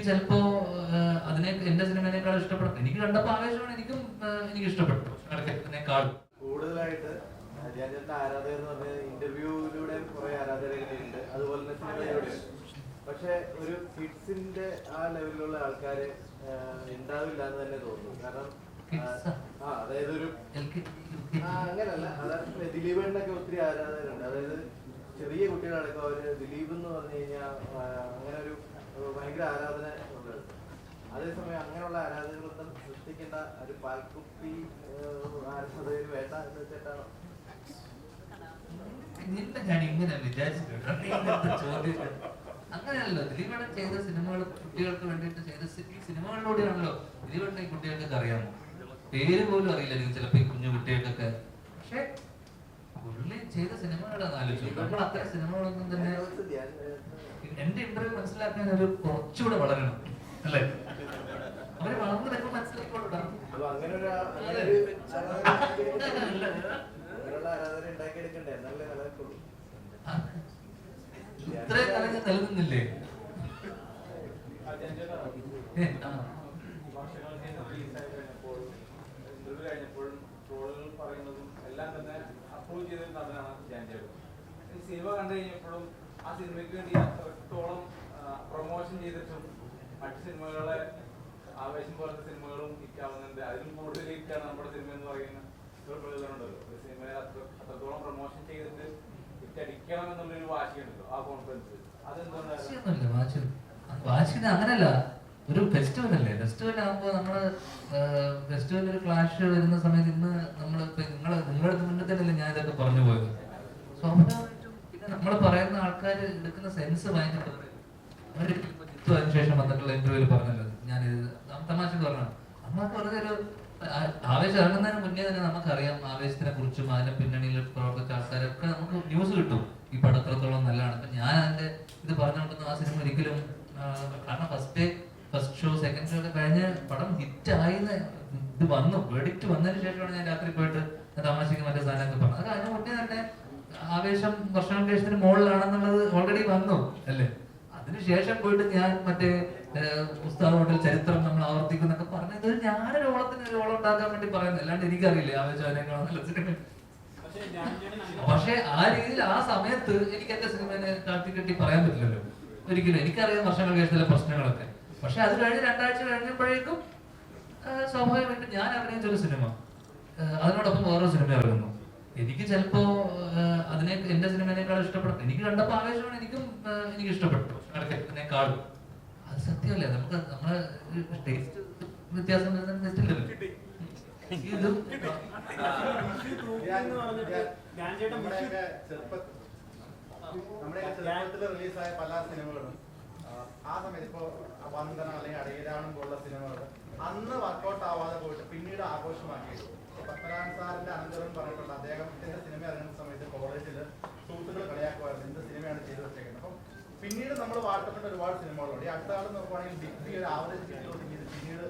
എനിക്ക് ചിലപ്പോ അതിനെ എന്റെ സിനിമേനേക്കാൾ ഇഷ്ടപ്പെട്ടു എനിക്ക് കണ്ടപ്പോ ആവേശമാണ് എനിക്കും എനിക്ക് ഇഷ്ടപ്പെട്ടു. അതിനേക്കാൾ കൂടുതലായിട്ട് ജയചന്ദ്രന്റെ ആരാധകർ എന്ന് പറഞ്ഞാൽ ഇന്റർവ്യൂവിലൂടെ കുറെ ആരാധകരുണ്ട് അതുപോലെ തന്നെ സിനിമയിലൂടെ പക്ഷെ ഒരു കിഡ്സിന്റെ ആ ലെവലിലുള്ള ആൾക്കാര് ഉണ്ടാവില്ല എന്ന് തന്നെ തോന്നുന്നു. കാരണം അതായത് ഒരു ആ, അങ്ങനല്ല. അതായത് ദിലീപണ്ണൊക്കെ ഒത്തിരി ആരാധകരുണ്ട്. അതായത് ചെറിയ കുട്ടികളടക്കം അവർ ദിലീപ് എന്ന് പറഞ്ഞു കഴിഞ്ഞാൽ അങ്ങനെ ഒരു ഭയങ്കര ആരാധന ഉണ്ട്. അതേസമയം അങ്ങനെയുള്ള ആരാധകരൊന്നും സൃഷ്ടിക്കേണ്ട ഒരു പാൽക്കുപ്പി ആരാധകർ വേണ്ട എന്ന് വെച്ചിട്ടാണ്? നിന്നെ ഞാൻ ഇങ്ങനെ അങ്ങനെയല്ലോ ദിലീപേടൻ ചെയ്ത സിനിമകൾ കുട്ടികൾക്ക് വേണ്ടിയിട്ട് ചെയ്ത സിനിമകളിലൂടെയാണല്ലോ. ദിലീപേട്ടൻ ഈ കുട്ടികൾക്കൊക്കെ അറിയാമോ? പേര് പോലും അറിയില്ല എനിക്ക് ചിലപ്പോ ഈ കുഞ്ഞു കുട്ടികൾക്കൊക്കെ. പക്ഷെ ചെയ്ത സിനിമകളാണ് ആലോചിച്ചു നമ്മൾ അത്ര സിനിമകളൊന്നും തന്നെ എന്റെ ഇന്റർവ്യൂ മനസ്സിലാക്കാൻ ഒരു കുറച്ചുകൂടെ വളരണം അല്ലേ? അവരെ വളർന്നു വരുമ്പോൾ എന്നാലേ നിലനിൽക്കുള്ളൂ ഇത്രയും കാലം ഞാൻ നിലനിന്നില്ലേ? കഴിഞ്ഞപ്പോഴും ട്രോളുകൾ പറയുന്നതും എല്ലാം തന്നെ അപ്രൂവ് ചെയ്ത ഒരു നടനാണ് ജാൻഡേവ് ഈ സിനിമ കണ്ടു കഴിഞ്ഞപ്പോഴും ആ സിനിമയ്ക്ക് വേണ്ടി അത്രത്തോളം പ്രൊമോഷൻ ചെയ്തിട്ടും മറ്റു സിനിമകളെ ആവേശം പോലത്തെ സിനിമകളും ഹിറ്റാവുന്നുണ്ട്. അതിലും കൂടുതൽ ഹിറ്റാണ് നമ്മുടെ സിനിമ എന്ന് പറയുന്ന ഒരു പ്രചോദനമുണ്ടല്ലോ ഒരു സിനിമയെ അത്ര അത്രത്തോളം പ്രൊമോഷൻ ചെയ്തിട്ട് ഹിറ്റടിക്കണം എന്നുള്ളൊരു വാശിയുണ്ടല്ലോ ആ കോൺഫിഡൻസ് അതെന്തുകൊണ്ടാണ്? വാശി അങ്ങനല്ല. ഒരു ഫെസ്റ്റിവൽ അല്ലേ? ഫെസ്റ്റിവൽ ആകുമ്പോൾ നമ്മൾ ഫെസ്റ്റിവൽ ഒരു ക്ലാഷ് വരുന്ന സമയത്ത് ഇന്ന് നമ്മൾ നിങ്ങൾ നിങ്ങളുടെ മുന്നിൽ തന്നെയല്ലേ ഞാൻ ഇതൊക്കെ പറഞ്ഞു പോയത്. സ്വാഭാവികമായിട്ടും പിന്നെ നമ്മൾ പറയുന്ന ആൾക്കാർ എടുക്കുന്ന സെൻസ് ഭയങ്കര അവർ ജിത്തു അതിനുശേഷം വന്നിട്ടുള്ള ഇന്റർവ്യൂവിൽ പറഞ്ഞല്ലോ. ഞാൻ തമാശ പറഞ്ഞു നമ്മളൊക്കെ വളരെ ഒരു ആവേശം ഇറങ്ങുന്നതിന് മുന്നേ തന്നെ നമുക്കറിയാം ആവേശത്തിനെ കുറിച്ചും അതിന്റെ പിന്നണിയിൽ പ്രവർത്തിച്ച ആൾക്കാരൊക്കെ നമുക്ക് ന്യൂസ് കിട്ടും. ഈ പടത്രത്തോളം നല്ലതാണ്. അപ്പൊ ഞാൻ അതിന്റെ ഇത് പറഞ്ഞുകൊണ്ടൊന്നും ആ സിനിമ ഒരിക്കലും കാരണം first first show second show ഒക്കെ കഴിഞ്ഞ് പടം ഹിറ്റ് ആയിന്ന് ഇത് വന്നു. വെടിറ്റ് വന്നതിന് ശേഷമാണ് ഞാൻ രാത്രി പോയിട്ട് താമസിക്കുന്ന തമാശക്ക് മറ്റേ സാധനമൊക്കെ പറഞ്ഞത്. അത് അതിന് മുന്നേ തന്നെ ആവേശം വർഷങ്ങൾക്ക് ശേഷത്തിന് മുകളിലാണെന്നുള്ളത് ഓൾറെഡി വന്നു അല്ലേ? അതിനുശേഷം പോയിട്ട് ഞാൻ മറ്റേ പുസ്തകം ഹോട്ടൽ ചരിത്രം നമ്മൾ ആവർത്തിക്കുന്നൊക്കെ പറഞ്ഞത് ഞാനൊരു ഓളത്തിന് ഒരു ഓളം ഉണ്ടാക്കാൻ വേണ്ടി പറയുന്നത്. അല്ലാണ്ട് എനിക്കറിയില്ല ആവേശം അതിനേക്കാളും നല്ല സിനിമ പക്ഷെ ആ രീതിയിൽ ആ സമയത്ത് എനിക്ക് എന്റെ സിനിമനെ താഴ്ത്തി കെട്ടി പറയാൻ പറ്റില്ലല്ലോ. ഒരിക്കലും എനിക്കറിയാം വർഷങ്ങൾക്ക് ശേഷത്തിലെ പ്രശ്നങ്ങളൊക്കെ. പക്ഷെ അത് കഴിഞ്ഞ് രണ്ടാഴ്ച കഴിഞ്ഞപ്പോഴേക്കും സ്വാഭാവികമായിട്ടും ഞാൻ അഭിനയിച്ച ഒരു സിനിമ. അതിനോടൊപ്പം വേറെ സിനിമ ഇറങ്ങുന്നു. എനിക്ക് ചിലപ്പോ അതിനെ എന്റെ സിനിമേനേക്കാൾ ഇഷ്ടപ്പെട്ടു എനിക്ക് കണ്ടപ്പോ ആവേശമാണ് എനിക്കും എനിക്ക് ഇഷ്ടപ്പെട്ടു. അതിനേക്കാളും. അത് സത്യമല്ലേ? നമുക്ക് നമ്മളെ ടേസ്റ്റ് വ്യത്യാസം തെറ്റില്ലല്ലോ ഇതും ചെറുപ്പത്തിൽ റിലീസായ പല സിനിമകളും. ആ, ആ സമയത്ത് ഇപ്പോ വന്ദന അല്ലെങ്കിൽ അടയിരാണം പോലുള്ള സിനിമകൾ അന്ന് വർക്കൗട്ട് ആവാതെ പോയിട്ട് പിന്നീട് ആഘോഷമാക്കി പത്മനാഭൻ സാറിന്റെ അനന്തരം പറഞ്ഞിട്ടുണ്ട് അദ്ദേഹത്തിന്റെ സിനിമ ഇറങ്ങുന്ന സമയത്ത് കോളേജിൽ സുഹൃത്തുക്കൾ കളിയാക്കുമായിരുന്നു. എന്ത് സിനിമയാണ് ചെയ്തു വെച്ചേക്കുന്നത്? അപ്പം പിന്നീട് നമ്മൾ വാർത്തപ്പെട്ട ഒരുപാട് സിനിമകളുണ്ട്. ഈ അടുത്ത കാലം നോക്കുവാണെങ്കിൽ ഡിഗ്രി ഒരു ആവറേജ് പിന്നീട്